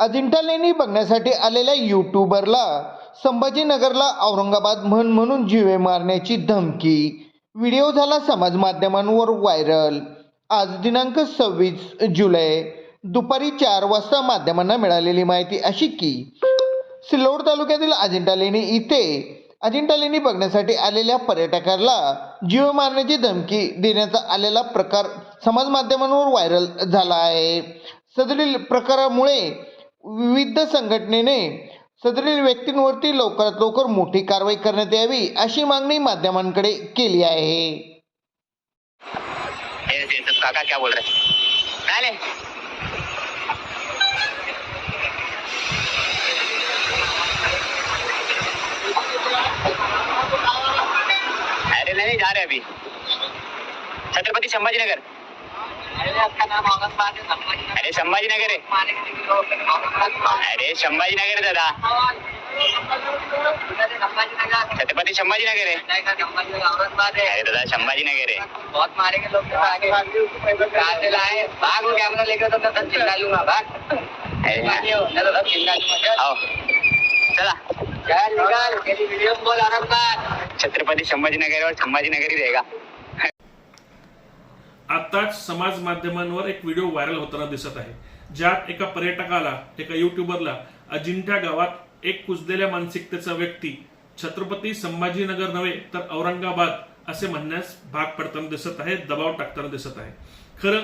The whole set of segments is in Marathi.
अजिंठा लेणी बघण्यासाठी आलेल्या यूट्यूबरला संभाजीनगरला औरंगाबाद म्हण म्हणून जिवे मारण्याची धमकी. व्हिडिओ झाला समाज माध्यमांवर व्हायरल. आज दिनांक सव्वीस जुलै. दुपारी चार वाजता माध्यमांना मिळालेली माहिती अशी की सिल्लोड तालुक्यातील अजिंठा लेणी इथे अजिंठा लेणी बघण्यासाठी आलेल्या पर्यटकाला जीव मारण्याची धमकी देण्याचा आलेला प्रकार समाज माध्यमांवर व्हायरल झाला आहे. सदरील प्रकारामुळे विविध संघटनेने सदरील व्यक्तींवरती लवकरात लवकर मोठी कारवाई करण्यात यावी अशी मागणी माध्यमांकडे केली आहे. ये काका क्या बोल रहे अरे नहीं जा रहे अभी। छत्रपति संभाजीनगर। अरे संभाजीनगर है। अरे संभाजीनगर है दादा। छत्रपति संभाजीनगर है। अरे दादा संभाजीनगर है। बहुत मारेंगे लोग आगे लाए भाग वो कैमरा लेकर तो सब चिल्ला लूँगा भाग अरे ना. मैं सब चिल्ला लूँगा आओ। चला। छत्रपति संभाजीनगर और संभाजीनगर ही रहेगा। आताच समाज माध्यमांवर एक व्हिडिओ व्हायरल होताना दिसत आहे. ज्यात एका पर्यटकाला एका युट्यूबरला अजिंठ्या गावात एक कुजलेल्या मानसिकतेचा व्यक्ती छत्रपती संभाजीनगर नव्हे तर औरंगाबाद असे म्हणण्यास भाग पडताना दिसत आहे दबाव टाकताना दिसत आहे. खरं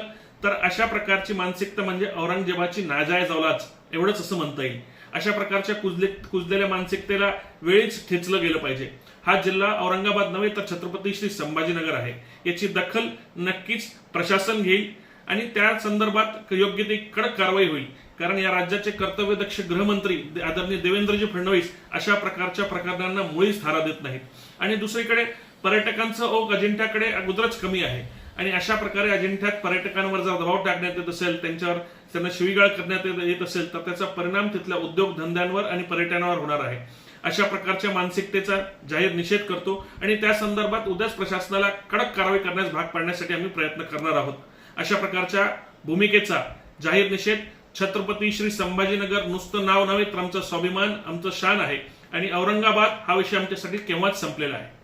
तर अशा प्रकारची मानसिकता म्हणजे औरंगजेबाची नाजायज औलाद एवढंच असं म्हणता येईल. अशा प्रकारच्या कुजले कुजलेल्या मानसिकतेला वेळीच ठेचलं गेलं पाहिजे. हा जिल्हा औरंगाबाद नव्हे तर छत्रपती श्री संभाजीनगर आहे. याची दखल नक्कीच प्रशासन घेईल आणि त्या संदर्भात योग्य ती कडक कारवाई होईल. कारण या राज्याचे कर्तव्यदक्ष गृहमंत्री आदरणीय देवेंद्रजी फडणवीस अशा प्रकारच्या प्रकरणांना मुळीच थारा देत नाहीत. आणि दुसरीकडे पर्यटकांचं ओघ अजिंठ्याकडे अगोदरच कमी आहे. आणि अशा प्रकारे अजिंठ्यात पर्यटकांवर जर दबाव टाकण्यात येत असेल त्यांच्यावर त्यांना शिवीगाळ करण्यात येत- येत असेल तर त्याचा परिणाम तिथल्या उद्योगधंद्यांवर आणि पर्यटनावर होणार आहे. अशा प्रकारच्या मानसिकतेचा जाहीर निषेध करतो आणि त्या संदर्भात उद्याच प्रशासनाला कडक कारवाई करण्यास भाग पाडण्यासाठी आम्ही प्रयत्न करणार आहोत. अशा प्रकारच्या भूमिकेचा जाहीर निषेध छत्रपती श्री संभाजीनगर नुसतं नाव नव्हे तर आमचं स्वाभिमान आमचं शान आहे. आणि औरंगाबाद हा विषय आमच्यासाठी केव्हाच संपलेला आहे.